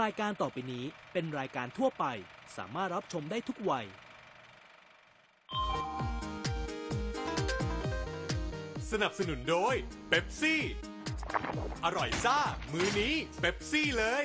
รายการต่อไปนี้เป็นรายการทั่วไป สามารถรับชมได้ทุกวัย สนับสนุนโดยเบปซี่ อร่อยซ่า มือนี้เบปซี่เลย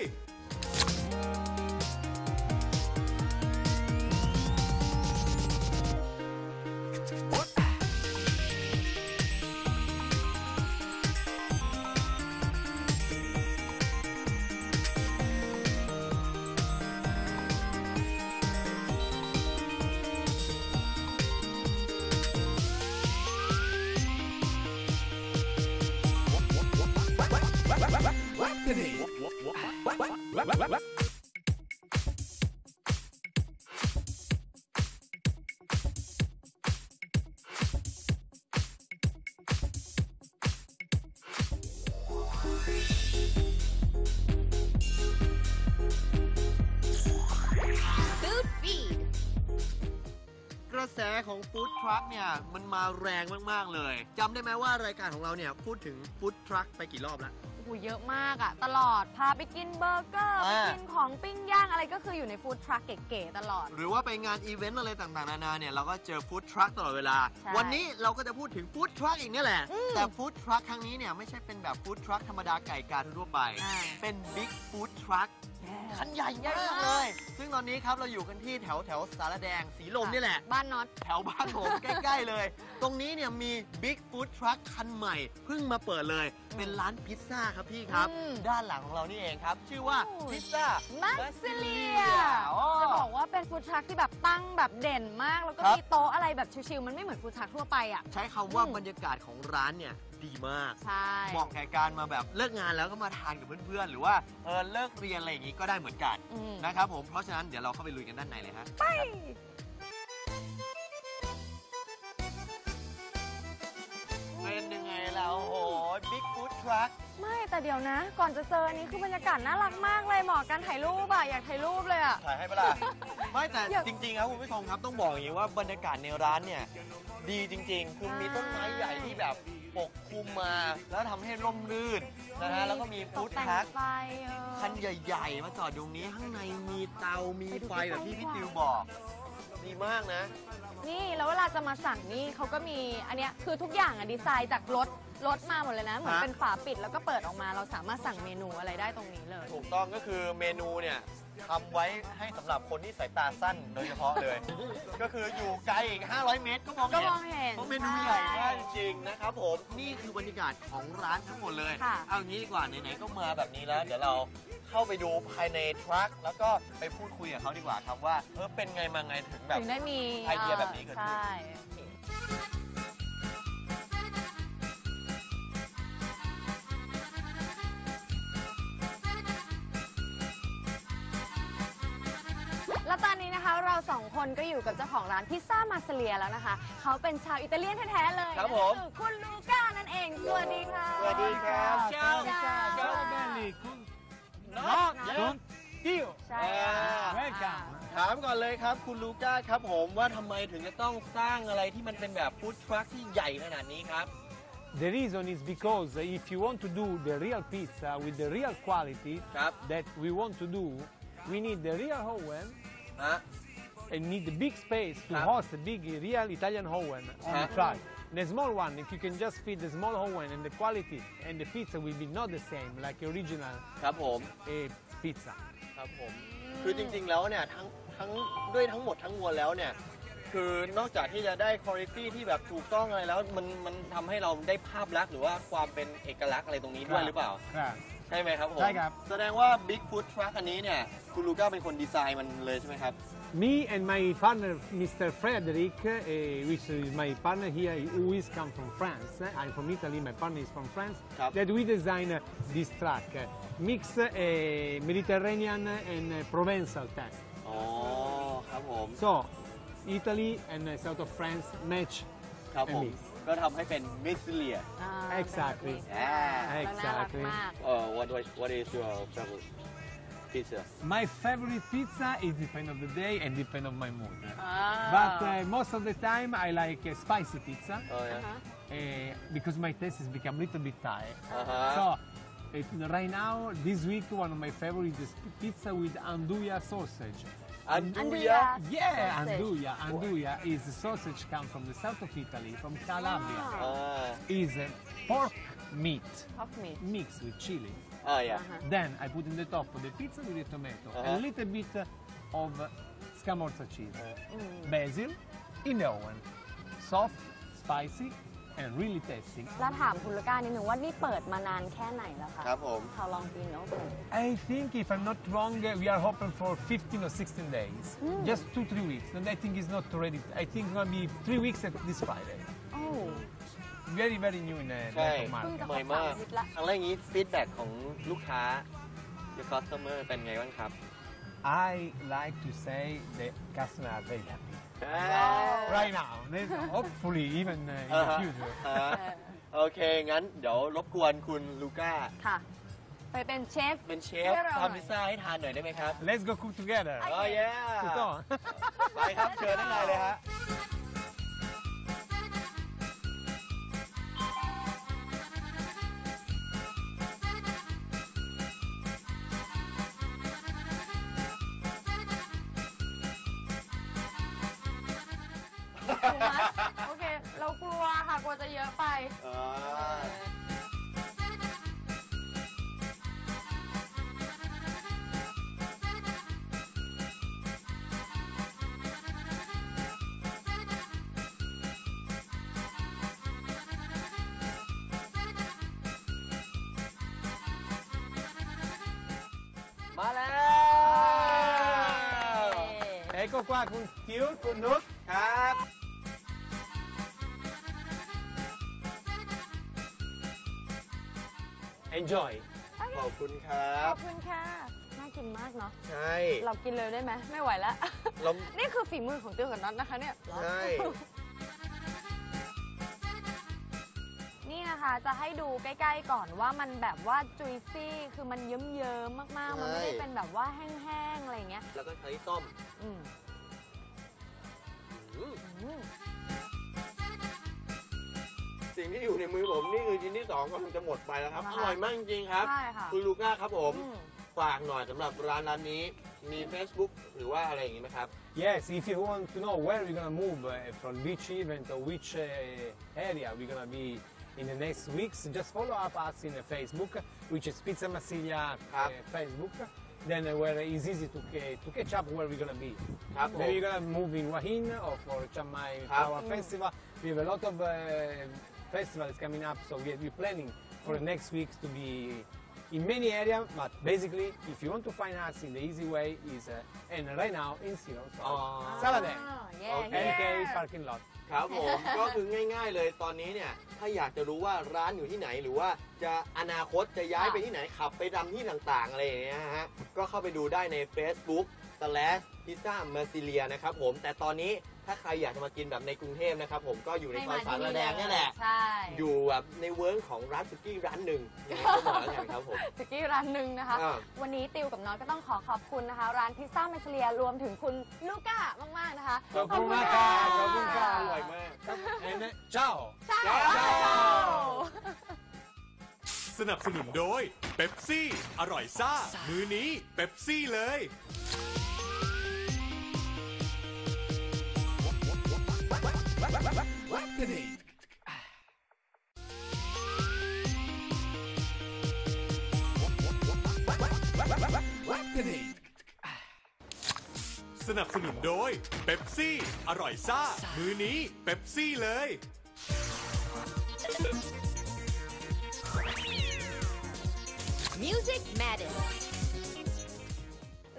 ฟู้ดทรัคเนี่ยมันมาแรงมากๆเลยจำได้ไหมว่ารายการของเราเนี่ยพูดถึงฟู้ดทรัคไปกี่รอบแล้ว โอ้โหเยอะมากอะตลอดพาไปกินเบอร์เกอร์ ไปอ่า กินของปิ้งย่างอะไรก็คืออยู่ในฟู้ดทรัคเก๋ๆตลอด หรือว่าไปงานอีเวนต์อะไรต่างๆนานาเนี่ยเราก็เจอฟู้ดทรัคตลอดเวลา ใช่วันนี้เราก็จะพูดถึงฟู้ดทรัคอีกเนี่ยแหละแต่ฟู้ดทรัคครั้งนี้เนี่ยไม่ใช่เป็นแบบฟู้ดทรัคธรรมดาไก่กาทั่วไป อ่า เป็นบิ๊กฟู้ดทรัค คันใหญ่ใหญ่มากมากเลย ซึ่งตอนนี้ครับเราอยู่กันที่แถวแถวสารแดงสีลมนี่แหละ บ้านน็อตแถวบ้านผม ใกล้ ๆ เลย ตรงนี้เนี่ยมีบิ๊กฟู้ดทรัคคันใหม่เพิ่งมาเปิดเลย เป็นร้านพิซซ่าครับพี่ครับ อืม ด้านหลังของเรานี่เองครับ ชื่อว่าโอ้ยพิซซ่า มัสซิเลีย อ๋อจะบอกว่าเป็นฟู้ดทรัคที่แบบตั้งแบบเด่นมาก แล้วก็ครับ มีโต๊ะอะไรแบบชิวๆมันไม่เหมือนฟู้ดทรัคทั่วไปอะใช้คำว่าอืม บรรยากาศของร้านเนี่ย ดีมาก ใช่ เหมาะแก่การมาแบบเลิกงานแล้วก็มาทานกับเพื่อนๆ หรือว่าเออเลิกเรียนอะไรอย่างนี้ก็ได้เหมือนกันอืม นะครับผม เพราะฉะนั้นเดี๋ยวเราเข้าไปลุยกันด้านในเลยฮะ ไป เป็นยังไงแล้วโอ้ยบิ๊กฟู้ดทรัค ไม่แต่เดี๋ยวนะ ก่อนจะเจออันนี้คือบรรยากาศน่ารักมากเลยเหมาะกับการถ่ายรูปอะอยากถ่ายรูปเลยอะ ถ่ายให้ปะล่ะ ไม่แต่อยากจริงๆครับคุณผู้ชมครับต้องบอกอย่างนี้ว่าบรรยากาศในร้านเนี่ยดีจริง ๆคือมีต้นไม้ใหญ่ที่แบบปกคลุมมา แล้วทำให้ร่มรื่นนะฮะแล้วก็มีฟู้ดตกแต่งทรัคไฟเออ คันใหญ่ๆ มาจอดอยู่ตรงนี้ข้างในมีเตามีไฟไปดูแบบที่พี่ใกล้ๆติวบอก ดีมากนะ นี่แล้วเวลาจะมาสั่งนี่เขาก็มีอันเนี้ยคือทุกอย่างอะดีไซน์จากรถ รถมาหมดเลยนะ เหมือนฮะเป็นฝาปิดแล้วก็เปิดออกมา เราสามารถสั่งเมนูอะไรได้ตรงนี้เลย ถูกต้องก็คือเมนูเนี่ยทำไว้ให้สำหรับคนที่สายตาสั้นโดยเฉพาะเลย ก็คืออยู่ไกลอีก 500 เมตรก็มองก็เห็นมองเห็นเพราะเมนูใหญ่มากจริงๆนะครับผมนี่คือบรรยากาศของร้านทั้งหมดเลย ค่ะ เอางี้ดีกว่าไหนๆก็มาแบบนี้แล้ว เดี๋ยวเราเข้าไปดูภายในทรัคแล้วก็ไปพูดคุยกับเขาดีกว่าครับว่าเออเป็นไงมาไงถึงแบบ ถึงได้มีไอเดียแบบนี้เกิดขึ้น ใช่ สองคนก็อยู่กับเจ้าของร้านพิซซ่ามาสเลียแล้วนะคะ เขาเป็นชาวอิตาเลียนแท้ๆเลยครับผม นั่นก็คือคุณลูก้านั่นเอง สวัสดีค่ะ สวัสดีครับเจ้า Ciao belli, con... Not con Dio. ใช่อ่า Welcome. ถามก่อนเลยครับ คุณลูก้าครับผมว่าทำไมถึงจะต้องสร้างอะไรที่มันเป็นแบบฟู้ดทรัคที่ใหญ่ขนาดนี้ครับ The reason is because if you want to do the real pizza with the real quality ครับ that we want to do, we need the real oven ฮะ and need the big space to Huh? host a big real Italian oven on the Huh? truck. The small one, if you can just fit the small oven and the quality and the pizza will be not the same like original ครับผม uh, pizza. ครับผม คือจริงๆแล้วเนี่ยทั้งทั้งด้วยทั้งหมดทั้งมวลแล้วเนี่ยคือนอกจากที่จะได้คุณภาพที่แบบถูกต้องอะไรแล้วมันมันทำให้เราได้ภาพลักษณ์หรือว่าความเป็นเอกลักษณ์อะไรตรงนี้ด้วยหรือเปล่า Right. ใช่ไหมครับผมใช่ครับ แสดงว่า Big Food Truck อันนี้เนี่ยคุณลูก้าเป็นคนดีไซน์มันเลยใช่ไหมครับ Me and my partner, Mr. Frederick, uh, which is my partner here, who is come from France. Uh, I'm from Italy, my partner is from France. Yep. That we design uh, this truck, uh, mix uh, Mediterranean and uh, Provençal taste. อ๋อ ครับผม So, Italy and uh, south of France match. ครับผม and mix. ก็ทำให้เป็นมิสซิเลีย อ่า Exactly. อ่า แล้วน่ารัก Exactly. มาก Uh, what what what is your favorite pizza? My favorite pizza, is depend of the day and depend of my mood. Ah. But uh, most of the time I like spicy pizza. Oh, yeah. uh-huh. Uh, because my taste has become a little bit tired. -huh. So it, right now, this week, one of my favorites is pizza with andouille sausage. Anduja? Yeah, sausage. Anduja. Anduja is sausage come from the south of Italy, from Calabria. Ah. Is pork meat. Pork meat. Mixed with chili. อ่าอย่า Then I put in the top of the pizza with the tomato, Uh-huh. a little bit of scamorza cheese, basil in the oven. Soft, spicy, and really tasty. แล้วถามคุณลูก้านิดนึงว่านี่เปิดมานานแค่ไหนแล้วคะ ครับผม How long been open I think, if I'm not wrong, uh, we are open for 15 or 16 days. Just two, three weeks. And I think it's not ready. I think it's going to be three weeks at this Friday. โอ้ Very, very new in the ใช่ Bangkok market. จะใหม่มากครบสามอาทิตย์ละครั้งแรกนี้ฟีดแบ็กของลูกค้า your customer เป็นไงบ้างครับ I like to say the customer are very happy. อ่า Right now. They- Hopefully, even uh, in อ่า the ฮะ future. อ่าโอเค งั้นเดี๋ยวรบกวนคุณลูก้า ค่ะ ไปเป็นเชฟ เป็นเชฟให้เราหน่อย ทำพิซซ่าให้ทานหน่อยได้ไหมครับ Let's go cook together. อ๋อเย้ Tutto? ไปครับ เชิญได้านในเลยฮะ too มาแล้ว Ecco qua con Tiu, con Nuk. ครับ Enjoy. ขอบคุณครัขบ อบคุณค่ะ น่ากินมากเนาะ ใช่ เรากินเลยได้ไหมไม่ไหวแล้ว เรานี่คือฝีมือของเตี้ยวกับน็อตนะคะเนี่ย ใช่ จะให้ดูใกล้ ๆ ก่อนว่ามันแบบว่าจุยซี่คือมันเยิ้มๆมากๆ มันไม่ได้เป็นแบบว่าแห้งๆอะไรอย่างเงี้ยแล้วก็ใช้ส้มอืมอืมอืมสิ่งที่อยู่ในมือผมนี่คือชิ้นที่สองกำลังจะหมดไปแล้วครับนะอคะร่อยมากจริงๆครับ ใช่ค่ะคุณลูก้าครับผม อืม ฝากหน่อยสำหรับร้านร้านนี้ มี Facebook หรือว่าอะไรอย่างนี้ไหมครับ Yes, if you want to know where we're gonna move uh, from which event or which uh, area we're gonna be in the next weeks. Just follow up us in Facebook, which is Pizza Massilia uh, Facebook. Then uh, where it's easy to, to catch up where we're gonna be. Up Maybe we're gonna move in Wahin or for Chiang Mai mm. Festival. We have a lot of uh, festivals coming up, so we're planning for next weeks to be in many areas. But basically, if you want to find us in the easy way, is uh, and right now in Silo, อ๋อ Saladin, อ่า yeah, โอเค NK yeah. parking lot. ครับผม ก็คือง่าย ๆ เลยตอนนี้เนี่ยถ้าอยากจะรู้ว่าร้านอยู่ที่ไหนหรือว่าจะอนาคตจะย้ายไปที่ไหนขับไปทำที่ต่างๆ อะไรอย่างเงี้ยฮะก็เข้าไปดูได้ใน Facebook slash pizza m e r c i l i a นะครับผมแต่ตอนนี้ ถ้าใครอยากจะมากินแบบในกรุงเทพนะครับผมก็อยู่ในซอยสารแดงนี่แหละ ใช่ อยู่แบบในเวิร์กของร้านสุกี้ร้านหนึ่งยังไงก็บอกแล้วกันครับผมสกี้ร้านหนึ่งนะคะ อ่า วันนี้ติวกับน้องก็ต้องขอขอบคุณนะคะ ร้านพิซซ่าเมสเลียรวมถึงคุณลูก้ามาก ๆ นะคะขอบคุณมากะขอบคุณค่ะอร่อยมาก And uh, ciao. จ้าสนับสนุนโดยเบปซี่ อร่อยซ่า มือนี้เบปซี่เลย สนับสนุนโดยเบปซี่ อร่อยซ่า มือนี้เบปซี่เลย Music Madden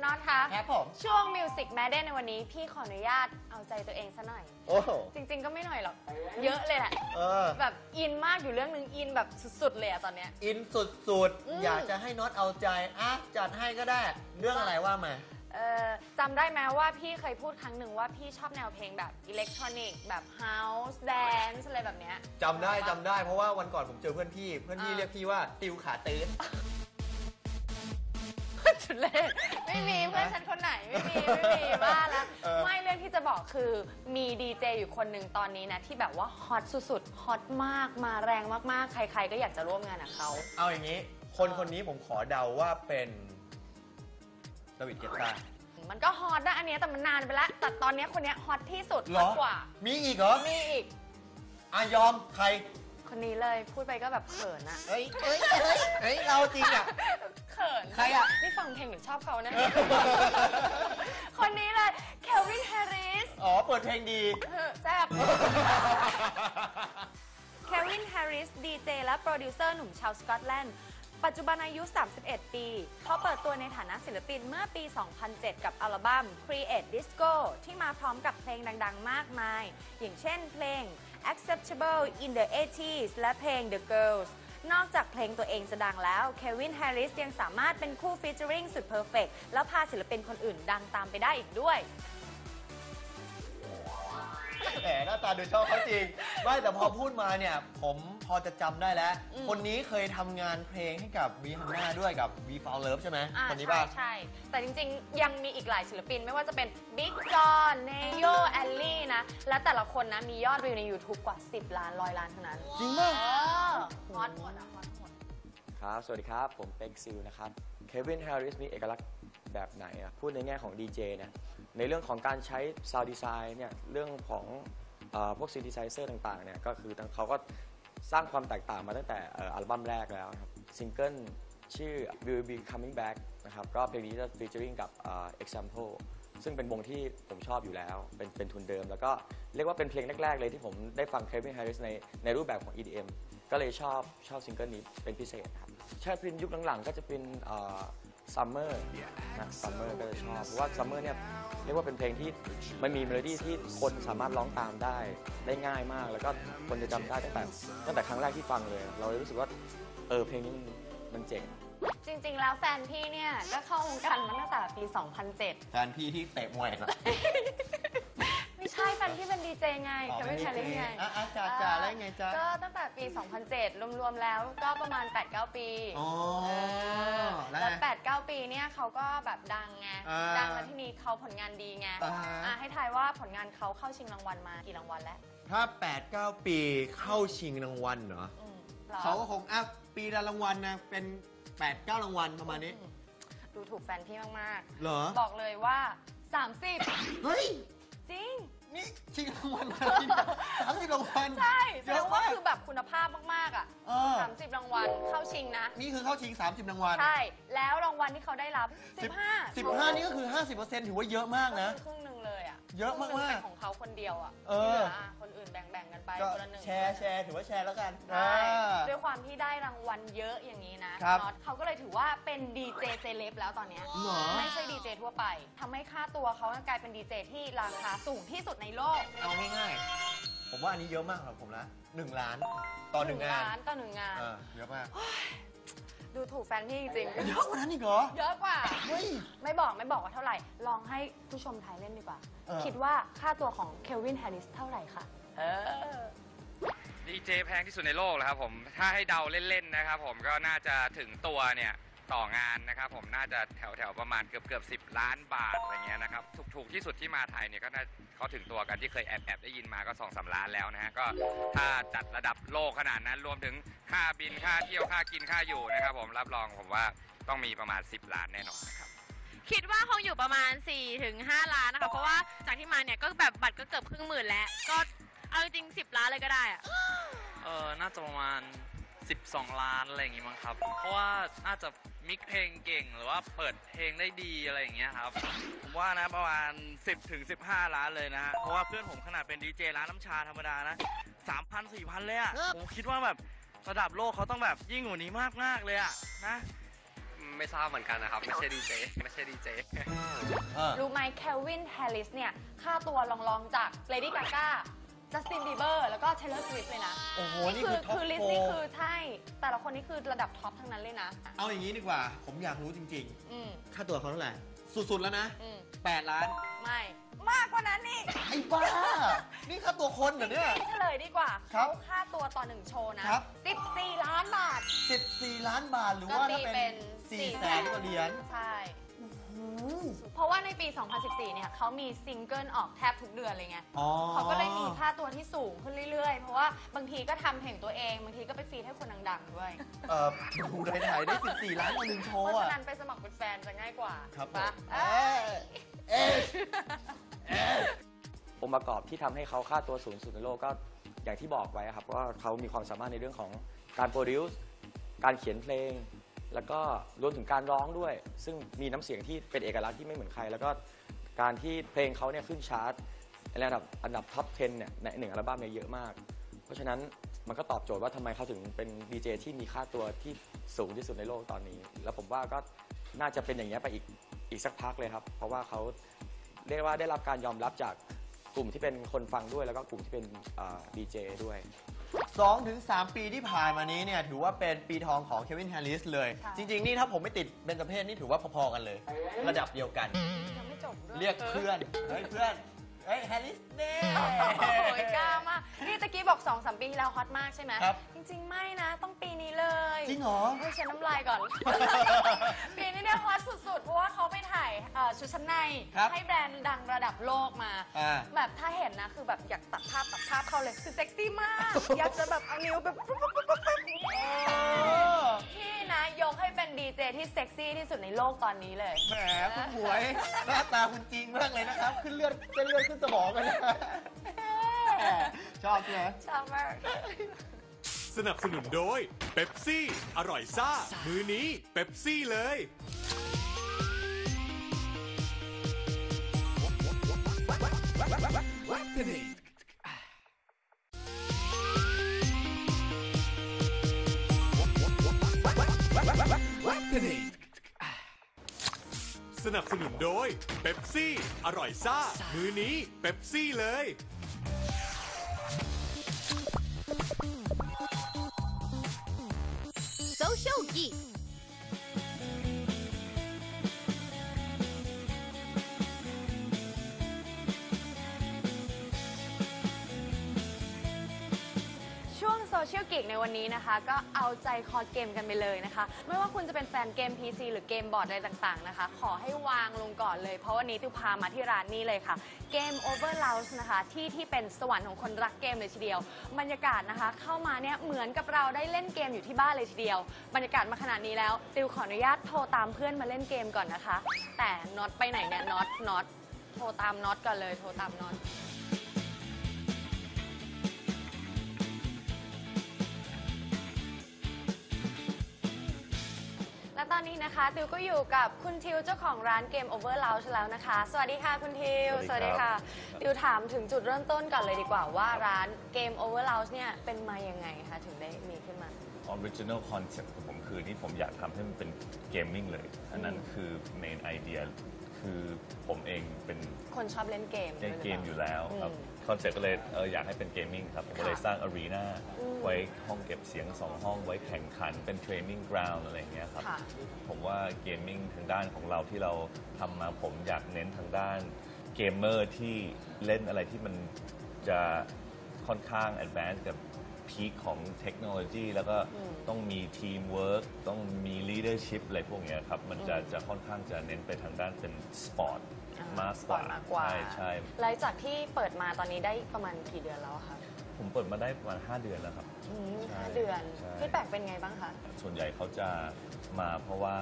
น็อตคะครับผม ช่วงมิวสิกแมดเดนในวันนี้ พี่ขออนุญาตเอาใจตัวเองซะหน่อย โอ้โหจริง ๆ ก็ไม่หน่อยหรอก เยอะเลยแหละ เออ แบบอินมากอยู่เรื่องนึงอินแบบสุด ๆ เลยอะตอนเนี้ย อินสุดอืมๆอยากจะให้น็อตเอาใจ อะ จัดให้ก็ได้ เรื่องอะไรว่ามา เอ่อจำได้ไหมว่าพี่เคยพูดครั้งหนึ่งว่าพี่ชอบแนวเพลงแบบอิเล็กทรอนิกส์แบบเฮาส์แดนซ์อะไรแบบเนี้ย จำได้จำได้เพราะว่าวันก่อนผมเจอเพื่อนพี่ เพื่อนพี่อ่า เรียกพี่ว่าติวขาตื้น จุดเล่นไม่มีเพื่อนฉันคนไหนไม่มีไม่มีบ้าแล้วเออ ไม่เรื่องที่จะบอกคือมีดีเจอยู่คนหนึ่งตอนนี้นะ ที่แบบว่าฮอตสุดๆฮอตมากมาแรงมากๆ ใครๆ ก็อยากจะร่วมงานกับเขา เอาอย่างนี้ คนคนนี้ผมขอเดาว่าเป็นดา วิดเกตตามันก็ฮอตนะอันเนี้ยแต่มันนานไปแล้วแต่ตอนเนี้ยคนเนี้ยฮอตที่สุดเหรมากอกว่า มีอีกเหรอมีอีกอะยอมใคร คนนี้เลยพูดไปก็แบบเขินอะเฮ้ยเฮ้ยเฮ้ยเฮ้ย เราจริงอะ เขินใครอะ นี่ฟังเพลงหรือชอบเขานะ คนนี้เลยเคลวินแฮร์ริสอ๋อ เปิดเพลงดี แซ่บ เควินแฮร์ริส ดีเจและโปรดิวเซอร์หนุ่มชาวสกอตแลนด์ ปัจจุบันอายุ 31 ปีเขาเปิดตัวในฐานะศิลปินเมื่อปี 2007 กับอัลบั้ม Create Disco ที่มาพร้อมกับเพลงดัง ๆ มากมาย อย่างเช่นเพลง Acceptable in the 80s และเพลง The Girls นอกจากเพลงตัวเองจะดังแล้วเควินแฮร์ริสยังสามารถเป็นคู่ฟีเจอริงสุดเพอร์เฟกแล้วพาศิลปินคนอื่นดังตามไปได้อีกด้วย แหมหน้าตาดูชอบเขาจริง ไม่แต่พอพูดมาเนี่ย ผมพอจะจำได้แล้ว อืม คนนี้เคยทำงานเพลงให้กับวีฮันน่าด้วยกับ V f o u l Love ใช่ไหมอ่าคนนี้ใช่ป่ะ ใช่ แต่จริงๆ ยังมีอีกหลายศิลปินไม่ว่าจะเป็นบิ๊กจอ n เนโยแอลลี่นะ และแต่ละคนนะ มียอดวิวใน YouTube กว่า 10 ล้านร้อยล้านทั้งนั้นจริงป่ะ เออฮอตหมดอะฮอตหมด ครับ สวัสดีครับ ผมเป็กซิลนะครับ เควินแฮร์ริสมีเอกลักษณ์แบบไหนอะพูดในแง่ของดีเจเนี่ยในเรื่องของการใช้ซาวด์ดีไซน์เนี่ย เรื่องของอพวกซิน t ิไซเซอร์ต่างๆเนี่ย ก็คือเขาก็สร้างความแตกต่างมาตั้งแต่อัลบั้มแรกแล้วครับ ซิงเกิลชื่อ Will Be Coming Back นะครับ ก็เพลงนี้จะฟีเจอริงกับเอ่อ Example ซึ่งเป็นวงที่ผมชอบอยู่แล้ว เป็นเป็นทุนเดิม แล้วก็เรียกว่าเป็นเพลงแรก ๆ เลยที่ผมได้ฟังเควินแฮร์ริสในในรูปแบบของ EDM ก็เลยชอบชอบซิงเกิลนี้เป็นพิเศษครับใช่เป็นยุคหลังๆ ก็จะเป็นซัมเมอร์นะซัมเมอร์ก็จะชอบ เพราะว่าซัมเมอร์เนี่ยเรียกว่าเป็นเพลงที่มันมีเมโลดี้ที่คนสามารถร้องตามได้ได้ง่ายมาก แล้วก็คนจะจำได้ตั้งแต่ตั้งแต่ครั้งแรกที่ฟังเลย เราเลยรู้สึกว่าเออเพลงนี้มันมันเจ๋งจริง ๆ แล้วแฟนพี่เนี่ยก็เข้าวงการมาตั้งแต่ปี 2007 แฟนพี่ที่เตะมวยนะไม่ใช่แฟนพี่ เป็นดีเจไงอ๋อเควินแฮร์ริสไงอะอะจ่าจ่าแล้วไงจ๊ะก็ตั้งแต่ปี 2007 รวมๆแล้วก็ประมาณ 8-9 ปีอ๋อเออแล้วแล้วไงแปดเก้าปีเนี่ยเขาก็แบบดังไง อ่าดังแล้วที่นี้เขาผลงานดีไงอ่าฮะอะให้ทายว่าผลงานเขาเข้าชิงรางวัลมากี่รางวัลแล้วถ้า 8 9 ปีเข้าชิงรางวัลเหรออืมหรอเขาก็คงอะปีละรางวัลนะเป็น 8 9 รางวัลประมาณนี้อืมดูถูกแฟนพี่มากเหรอ ๆ บอกเลยว่า 30 เฮ้ย จริง นี่ชิงรางวัลมาจริงสามสิบรางวัล ใช่แสเยดอะงว่ามากคือแบบคุณภาพมาก ๆ อะเออ30รางวัลเข้าชิงนะ นี่คือเข้าชิง 30รางวัลใช่ แล้วรางวัลที่เขาได้รับ 15 15นี่ก็คือ 50%ถือว่าเยอะมากนะ ครึ่งหนึ่งเลยอะเยอะมากๆครึ่งหนึ่งเป็นของเขาคนเดียวอะเอที่อเหลืออะคนอื่นแบ่งๆ กันไปก็คนละหนึ่งแชร์แชร์ถือว่าแชร์แล้วกันใช่อ่า ด้วยความที่ได้รางวัลเยอะอย่างนี้นะครับน็อตเขาก็เลยถือว่าเป็นดีเจเซเลบแล้วตอนเนี้ยเหรอ ไม่ใช่ดีเจทั่วไปทำให้ค่าตัวเขากลายเป็นดีเจที่ราคาสูงที่สุดในโลกเอาง่ายๆ ผมว่าอันนี้เยอะมากสำหรับผมละ1ล้านต่อหนึ่งงานล้านต่อหนึ่งงาน เออเยอะมากดูถูกแฟนพี่จริงเยอะกว่านั้นอีกเหรอๆเยอะกว่า เฮ้ย ไม่บอกไม่บอกว่าเท่าไหร่ ลองให้ผู้ชมทายเล่นดีกว่า เออ คิดว่าค่าตัวของเคลวินแฮร์ริสเท่าไหร่คะ เออ ดีเจแพงที่สุดในโลกแล้วครับผม ถ้าให้เดาเล่นๆนะครับผมก็น่าจะถึงตัวเนี่ยต่องานนะครับผมน่าจะแถวๆประมาณเกือบเกือบสิล้านบาทอะไรเงี้ยนะครับถูกถูกที่สุดที่มาไทยเนี่ยก็น่าเขาถึงตัวกันที่เคยแอบแอบได้ยินมาก็สองสาล้านแล้วนะฮะก็ถ้าจัดระดับโลกขนาดนั้นรวมถึงค่าบินค่าเที่ยวค่ากินค่าอยู่นะครับผมรับรองผมว่าต้องมีประมาณ 10 ล้านแน่นอนนะครับคิดว่าคงอยู่ประมาณ4-5ถึง5ล้านนะคะ เพราะว่าจากที่มาเนี่ยก็แบบบัตรก็เกือบครึ่งหมื่นแล้วก็ เอาจริงๆ10ล้านเลยก็ได้อะเออน่าจะประมาณ 12 ล้านอะไรอย่างงี้มั้งครับ เพราะว่าน่าจะมิกเพลงเก่งหรือว่าเปิดเพลงได้ดีอะไรอย่างเงี้ยครับ ผมว่านะประมาณ 10ถึง15 ล้านเลยนะฮะเพราะว่าเพื่อนผมขนาดเป็นดีเจร้านน้ำชาธรรมดานะ3,000 4,000 เลยอะ่ะผมคิดว่าแบบระดับโลกเขาต้องแบบยิ่งกว่านี้มากมากๆเลยอะ่ะนะ ไม่ทราบเหมือนกันนะครับ ไม่ใช่ดีเจไม่ใช่ดีเจเออรู้ไหมเคลวินแฮร์ริสเนี่ยค่าตัวรองๆจากเลดี้กาก้า จัสตินบีเบอร์แล้วก็เทเลอร์สวิฟเลยนะโอ้โห นี่คืคืออท็อปคือลิสโฟต์นี่คือใช่ แต่ละคนนี่คือระดับท็อปทั้งนั้นเลยนะ เอาอย่างนี้ดีกว่า ผมอยากรู้จริง อืมๆ ค่าตัวเขาเท่าไหร่ สุด ๆ แล้วนะ อืม8 ล้าน ไม่ มากกว่านั้นนี่ ไอ้บ้า นี่ค่าตัวคนเหรอเนี่ย เฉลยดีกว่าครัเขาบค่าตัวต่อหนึ่งโชว์นะครับ 14 ล้านบาท 14 ล้านบาทหรือว่าถ้าเป็น4แสนกว่าเหรียญ ใช่โอ้โหสุ เพราะว่าในปี 2014 เนี่ยเขามีซิงเกิลออกแทบทุกเดือนเลยไงอ๋อ เขาก็เลยมีค่าตัวที่สูงขึ้นเรื่อยๆ เพราะว่าบางทีก็ทำเพลงตัวเอง บางทีก็ไปฟีดให้คนดังๆด้วย เอ่อดูถ่ายได้ 14 ล้านต่อหนึ่งโชเพว์ราะอะ ฉะนั้นไปสมัครเป็นแฟนจะง่ายกว่าครับผปะมเอ้ยเอ๊ะองค์ประกอบที่ทำให้เขาค่าตัวสูงสุดในโลกก็อย่างที่บอกไว้ครับว่าเขามีความสามารถในเรื่องของการโปรดิวซ์การเขียนเพลง แล้วก็รวมถึงการร้องด้วย ซึ่งมีน้ำเสียงที่เป็นเอกลักษณ์ที่ไม่เหมือนใคร แล้วก็การที่เพลงเขาเนี่ยขึ้นชาร์ตในระดับอันดับท็อป 10 เนี่ยในหนึ่งอัลบั้มเนี่ยเยอะมาก เพราะฉะนั้นมันก็ตอบโจทย์ว่าทำไมเขาถึงเป็นดีเจที่มีค่าตัวที่สูงที่สุดในโลกตอนนี้ แล้วผมว่าก็น่าจะเป็นอย่างนี้ยไปอีกอีกสักพักเลยครับ เพราะว่าเขาเรียกว่าได้รับการยอมรับจากกลุ่มที่เป็นคนฟังด้วย แล้วก็กลุ่มที่เป็นดีเจด้วย สองถึงสามปีที่ผ่านมานี้เนี่ยถือว่าเป็นปีทองของเควินแฮร์ริสเลยค่ะจริง ๆ นี่ถ้าผมไม่ติดเบนจเพศนี่ถือว่าพอๆกันเลย ระดับเดียวกัน ยังไม่จบด้วย เรียกเพื่อน เฮ้ยเพื่อน เฮ้ยแฮร์ริสเน่ โอ้ยกล้ามากนี่ตะกี้บอก2อสปีที่แล้วฮอตมากใช่ไหมครับ จริง ๆ ไม่นะ ต้องปีนี้เลยจริงเหรอให้ฉันน้ำลายก่อน ปีนี้เนี่ยฮอตสุดๆ เพราะว่าเขาไปถ่ายเอ่อชุดชั้นใน ครับให้แบรนด์ดังระดับโลกมา อ่า แบบถ้าเห็นนะ คือแบบอยากตัดภาพตัดภาพเขาเลยคือเซ็กซี่มาก อยากจะแบบเอานิ้วแบบปุ๊บปุ๊บปุ๊บปุ๊บปุ๊บอย่างนี้พี่นะ ยกให้เป็นดีเจที่เซ็กซี่ที่สุดในโลกตอนนี้เลย แหมคุณหมวยหน้าตาคุณจริงมากเลยนะครับ ขึ้นเลือดเส้นเลือดขึ้นสมองกันนะชอบใช่ไหมชอบมาก สนับสนุนโดยเบปซี่ อร่อยซ่า มือนี้เบปซี่เลย สนับสนุนโดยเบปซี่ อร่อยซ่า มือนี้เบปซี่เลย Social Geek กิกในวันนี้นะคะ ก็เอาใจคอเกมกันไปเลยนะคะ ไม่ว่าคุณจะเป็นแฟนเกม PC หรือเกมบอร์ดอะไรต่างๆนะคะ ขอให้วางลงก่อนเลย เพราะวันนี้ติวพามาที่ร้านนี้เลยค่ะเกม Over Lounge นะคะ ที่ที่เป็นสวรรค์ของคนรักเกมเลยทีเดียว บรรยากาศนะคะ เข้ามาเนี่ยเหมือนกับเราได้เล่นเกมอยู่ที่บ้านเลยทีเดียว บรรยากาศมาขนาดนี้แล้วติวขออนุญาตโทรตามเพื่อนมาเล่นเกมก่อนนะคะ แต่น็อตไปไหนเนี่ยน็อตน็อตโทรตามน็อตก่อนเลยโทรตามน็อต อนนี้นะคะติวก็อยู่กับคุณทิวเจ้าของร้านเกม Over Lounge แล้วนะคะ สวัสดีค่ะคุณทิวสวัสดีครับติวถามถึงจุดเริ่มต้นก่อนเลยดีกว่าว่าร้านเกม Over Lounge เนี่ยเป็นมายังไงคะถึงได้มีขึ้นมาออริจิน l ลคอนเซ็ปต์ของผมคือที่ผมอยากทำให้มันเป็นเกมมิ่งเลย อันนั้นคือเมนไอเดียคือผมเองเป็นคนชอบเล่นเกมเล่นเกมด้วอยู่แล้วครับอืม คอนเซ็ปต์ก็เลยเอออยากให้เป็นเกมมิ่งครับผมก็เลยค่ะสร้างอารีนาอืมไว้ห้องเก็บเสียงสองห้องไว้แข่งขันเป็นเทรนนิ่งกราวน์อะไรอย่างเงี้ยครับค่ะ ผมว่าเกมมิ่งทางด้านของเราที่เราทำมาผมอยากเน้นทางด้านเกมเมอร์ที่เล่นอะไรที่มันจะค่อนข้างแอด a n c e กับ พีคของเทคโนโลยี แล้วก็อืมต้องมีทีมเวิร์กต้องมีลีดเดอร์ชิพอะไรพวกเนี้ยครับ มันจะจะค่อนข้างจะเน้นไปทางด้านเป็นสปอร์ตอ่มากสกปอว่าร์ตมากกว่า ใช่ใช่หลังจากที่เปิดมาตอนนี้ได้ประมาณกี่เดือนแล้วอะคะผมเปิดมาได้ประมาณ 5 เดือนแล้วครับ อืมใช่ห้าเดือน ใช่ ฟีดแบ็กเป็นไงบ้างคะ ส่วนใหญ่เขาจะมาเพราะว่า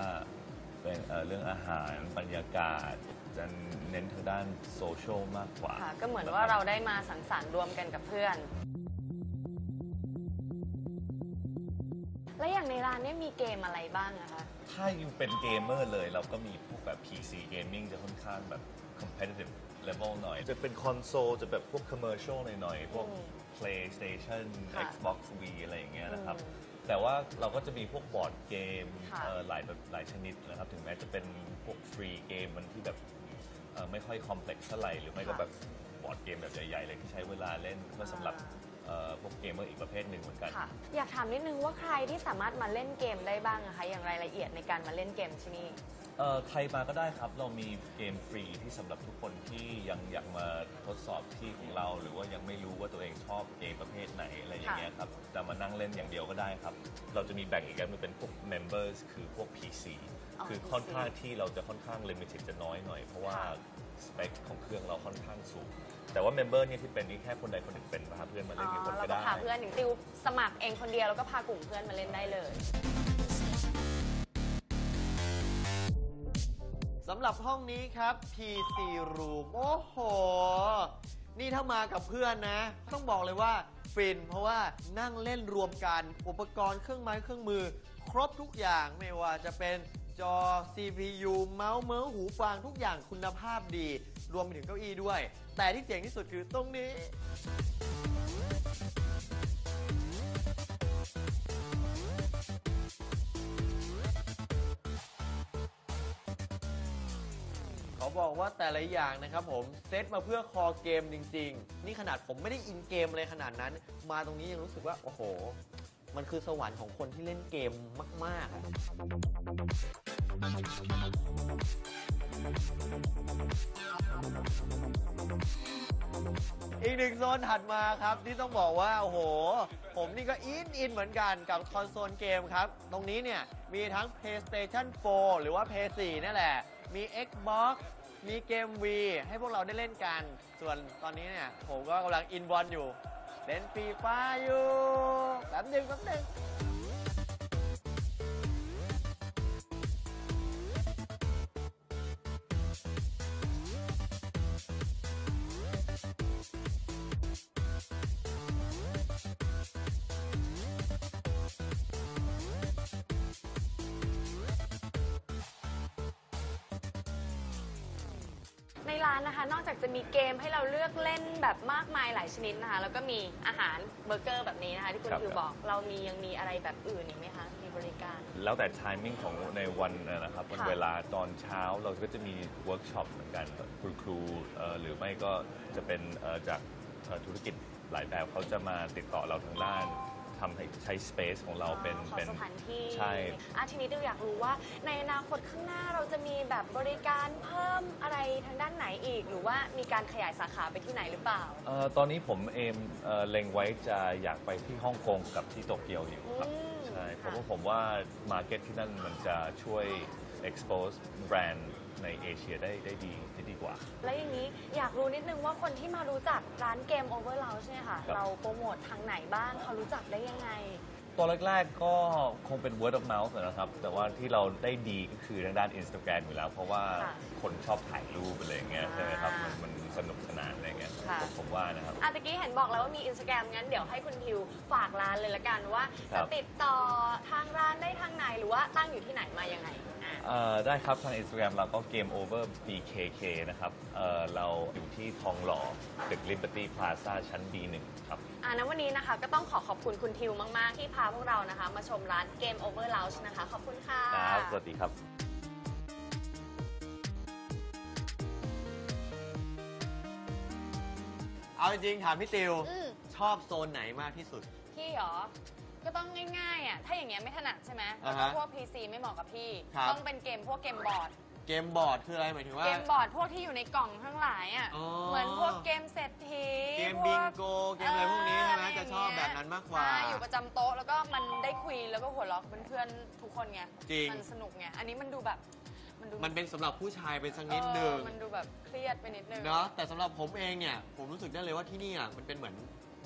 เป็นเอ่อเรื่องอาหารบรรยากาศ จะเน้นทางด้านโซเชียลมากกว่า ค่ะ ก็เหมือนว่าเราได้มาสังสรรค์รวมกันกับเพื่อน และอย่างในร้านเนี่ยมีเกมอะไรบ้างอะคะ ถ้าอยู่เป็นเกมเมอร์เลยเราก็มีพวกแบบ PC gaming จะค่อนข้างแบบ competitive level หน่อย จะเป็นคอนโซลจะแบบพวก commercial หน่อยๆ พวกอืม PlayStation ค่ะ Xbox V อะไรอย่างเงี้ยนะครับ อืมแต่ว่าเราก็จะมีพวกบอร์ดเกมค่ะ เอ่อหลายแบบหลายชนิดนะครับ ถึงแม้จะเป็นพวกฟรีเกมมันที่แบบเอ่อไม่ค่อยคอมเพล็กซ์เท่าไหร่ หรือไม่ก็แบบบอร์ดเกมแบบใหญ่ๆเลยที่ใช้เวลาเล่นก็สำหรับเอ่อ พวกเกมเมอร์อีกประเภทหนึ่งเหมือนกันค่ะ อยากถามนิดนึงว่าใครที่สามารถมาเล่นเกมได้บ้างอะคะ อย่างรายละเอียดในการมาเล่นเกมที่นี่ เอ่อใครมาก็ได้ครับ เรามีเกมฟรีที่สำหรับทุกคนที่ยังอยากมาทดสอบที่ของเรา หรือว่ายังไม่รู้ว่าตัวเองชอบเกมประเภทไหนอะไรอย่างเงี้ยครับจะมานั่งเล่นอย่างเดียวก็ได้ครับ เราจะมีแบ่งอีกแล้วมันเป็นพวก members คือพวก PC อ๋อคือค่อนข้างที่เราจะค่อนข้างลิมิตจะน้อยหน่อย เพราะว่าสเปคของเครื่องเราค่อนข้างสูง แต่ว่าเมมเบอร์เนี่ยที่เป็นนี่แค่คนใดคนหนึ่งเป็นพาเพื่อนมาอ๋เล่นกี่คอนเราก็ก็ได้ พาเพื่อนอย่างติวสมัครเองคนเดียวแล้วก็พากลุ่มเพื่อนมาเล่นได้เลย สำหรับห้องนี้ครับ PC Room โอ้โห นี่ถ้ามากับเพื่อนนะ ต้องบอกเลยว่าฟิน เพราะว่านั่งเล่นรวมกันอุปกรณ์เครื่องไม้เครื่องมือ ครบทุกอย่างไม่ว่าจะเป็นจอ CPU เมาส์เมาส์หูฟังทุกอย่างคุณภาพดี รวมไปถึงเก้าอี้ด้วย แต่ที่เจ๋งที่สุดคือตรงนี้เขาบอกว่าแต่ละอย่างนะครับผม เซตมาเพื่อคอเกมจริง ๆ นี่ขนาดผมไม่ได้อินเกมเลยขนาดนั้น มาตรงนี้ยังรู้สึกว่า โอ้โห มันคือสวรรค์ของคนที่เล่นเกมมากๆอะอีกหนึ่งโซนถัดมาครับ ที่ต้องบอกว่า โอ้โห ผมนี่ก็อินอินเหมือนกันกับคอนโซลเกมครับ ตรงนี้เนี่ย มีทั้ง PlayStation 4 หรือว่า PS4 นั่นแหละ มี Xbox มีเกม V ให้พวกเราได้เล่นกัน ส่วนตอนนี้เนี่ย ผมก็กำลังอินบอลอยู่ เล่นฟีฟ้าอ แบบมากมายหลายชนิดนะคะ แล้วก็มีอาหารเบอร์เกอร์แบบนี้นะคะ ที่คุณครับ คิวครับบอกเรามียังมีอะไรแบบอื่นอีกไหมคะ มีบริการ แล้วแต่ไทมิ่งของในวันนะครับวันค่ะ เวลาตอนเช้าเราก็จะมีเวิร์กช็อปเหมือนกันคุณครูเอ่อหรือไม่ก็จะเป็นเอ่อจากเอ่อธุรกิจหลายแบบเขาจะมาติดต่อเราทางด้าน ทำให้ใช้สเปซของเราเป็นขอเป็น สถานที่ใช่ อาทีนี้ดิวอยากรู้ว่า ในอนาคตข้างหน้าเราจะมีแบบบริการเพิ่มอะไรทางด้านไหนอีก หรือว่ามีการขยายสาขาไปที่ไหนหรือเปล่า เอ่อตอนนี้ผมเอมเอ่อเล็งไว้จะอยากไปที่ฮ่องกงกับที่โตเกียวอยู่ครับ อืมใช่เพค่ะราะว่าผมว่ามาร์เก็ตที่นั่นมันจะช่วย expose แบรนด์ในเอเชียได้ได้ดีได้ดี กว่า แล้วอย่างนี้อยากรู้นิดนึงว่าคนที่มารู้จักร้านเกม Over Lounge เนี่ยค่ะครับ เราโปรโมททางไหนบ้างเขารู้จักได้ยังไง ตัวแรกๆก็คงเป็น word of mouth นะครับ แต่ว่าที่เราได้ดีก็คือทางด้าน Instagram อยู่แล้ว เพราะว่าค่ะคนชอบถ่ายรูปอะไรอย่างเงี้ยอ่าใช่ไหมครับ มันมันสนุกสนานอะไร เงี้ยค่ะผมผมว่านะครับอะตะกี้เห็นบอกแล้วว่ามี Instagram งั้นเดี๋ยวให้คุณทิวฝากร้านเลยละกันว่าครัจะบ ติดต่อทางร้านได้ทางไหนหรือว่าตั้งอยู่ที่ไหนมายังไงอะ เอ่อได้ครับ ทาง Instagram เราก็ Game Over BKK นะครับเอ่อเราอยู่ที่ทองหล่อตึก Liberty Plaza ชั้น B1 ครับ อ่านั้นวันนี้นะคะก็ต้องขอขอบคุณคุณทิวมาก ๆ ที่พาพวกเรานะคะ มาชมร้าน Game Over Lounge นะคะ ขอบคุณค่ะ ครับ สวัสดีครับ เอาจริงๆถามพี่ติว อืมชอบโซนไหนมากที่สุด พี่เหรอ ก็ต้องง่ายๆอะ ถ้าอย่างเงี้ยไม่ถนัดใช่ไหมอ่าแล้วฮะก็พวก PC ไม่เหมาะกับพี่ ครับ ต้องเป็นเกมพวกเกมบอร์ด เกมบอร์ดคืออะไรหมายถึงว่า เกมบอร์ดพวกที่อยู่ในกล่องทั้งหลายอะ อ๋อ เหมือนพวกเกมเศรษฐีเกมพวบิงโก เกมอะไรพวกนี้ใช่ไหมเจะชอบแบบนั้นมากกว่า ใช่อยู่ประจำโต๊ะแล้วก็มันได้คุยแล้วก็หัวเราะกับเพื่อนๆทุกคนไง จริง มันสนุกไง อันนี้มันดูแบบ มันดูมันเป็นสำหรับผู้ชายเป็นสักนิดหนึ่งเออมันดูแบบเครียดไปนิดนึง เนาะแต่สำหรับผมเองเนี่ย ผมรู้สึกได้เลยว่าที่นี่อะมันเป็นเหมือน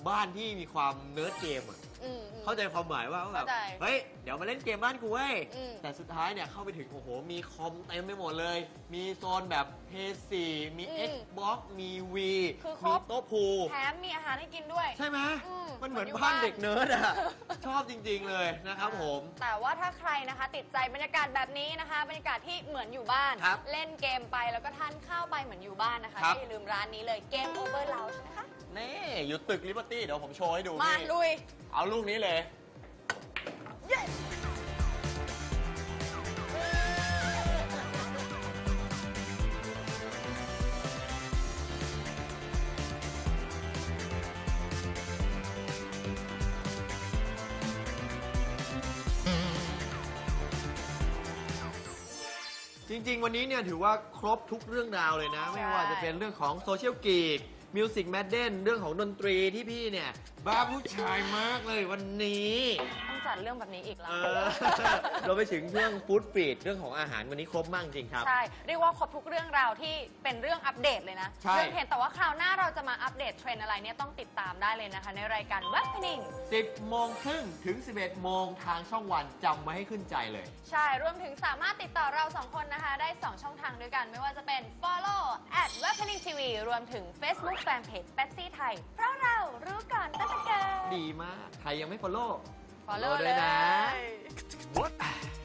บ้านที่มีความเนิร์ดเกมอะ อืมอืม เข้าใจความหมายว่าแบบเข้าใจเฮ้ย เดี๋ยวมาเล่นเกมบ้านกูเว้ย อืม แต่สุดท้ายเนี่ยเข้าไปถึง โอ้โห มีคอมเต็มไปหมดเลย มีโซนแบบ PS4 มี Xbox มี V คือครมีบ โต๊ะพูแถมมีอาหารให้กินด้วย ใช่ไหมอืมมันเหมือนเหมือนอยู่บ้านบ้านเด็กเนิร์ดอะ ชอบจริงๆเลยนะครับผม แต่ว่าถ้าใครนะคะติดใจบรรยากาศแบบนี้นะคะ บรรยากาศที่เหมือนอยู่บ้าน ครับเล่นเกมไปแล้วก็ทานข้าวไปเหมือนอยู่บ้านนะคะครับ ก็อย่าลืมร้านนี้เลยเกม Over Lounge นะคะ นี่อยู่ตึกลิเบอร์ตี้เดี๋ยวผมโชว์ให้ดูมานี่ลุย เอาลูกนี้เลยจริง ๆ วันนี้เนี่ยถือว่าครบทุกเรื่องราวเลยนะใช่ไม่ว่าจะเป็นเรื่องของโซเชียลกีก มิวสิกแมดเดนเรื่องของดนตรีที่พี่เนี่ย บ้าผู้ชายมากเลยวันนี้ จัดเรื่องแบบนี้อีกแล้ว เออเราไปถึงเรื่องฟู้ดฟรีดเรื่องของอาหารวันนี้ครบมากจริงครับ ใช่ เรียกว่าครบทุกเรื่องราวที่เป็นเรื่องอัปเดตเลยนะ ใช่ เรื่องเห็นแต่ว่าคราวหน้าเราจะมาอัปเดตเทรนด์อะไรเนี่ยต้องติดตามได้เลยนะคะ ในรายการ w e b p e n i n g 10โมงครึ่งถึง 11โมงทางช่องวันจำไว้ให้ขึ้นใจเลย ใช่ รวมถึงสามารถติดต่อเราสองคนนะคะ ได้ 2 ช่องทางด้วยกัน ไม่ว่าจะเป็น follow at w e b p e n i n g TV รวมถึง Facebook Fanpage Pepsi ไทย เพราะเรารู้ก่อนตั้งแต่เกิด ดีมาก ใครยังไม่ follow follow ด้เลวยยนะ Wappening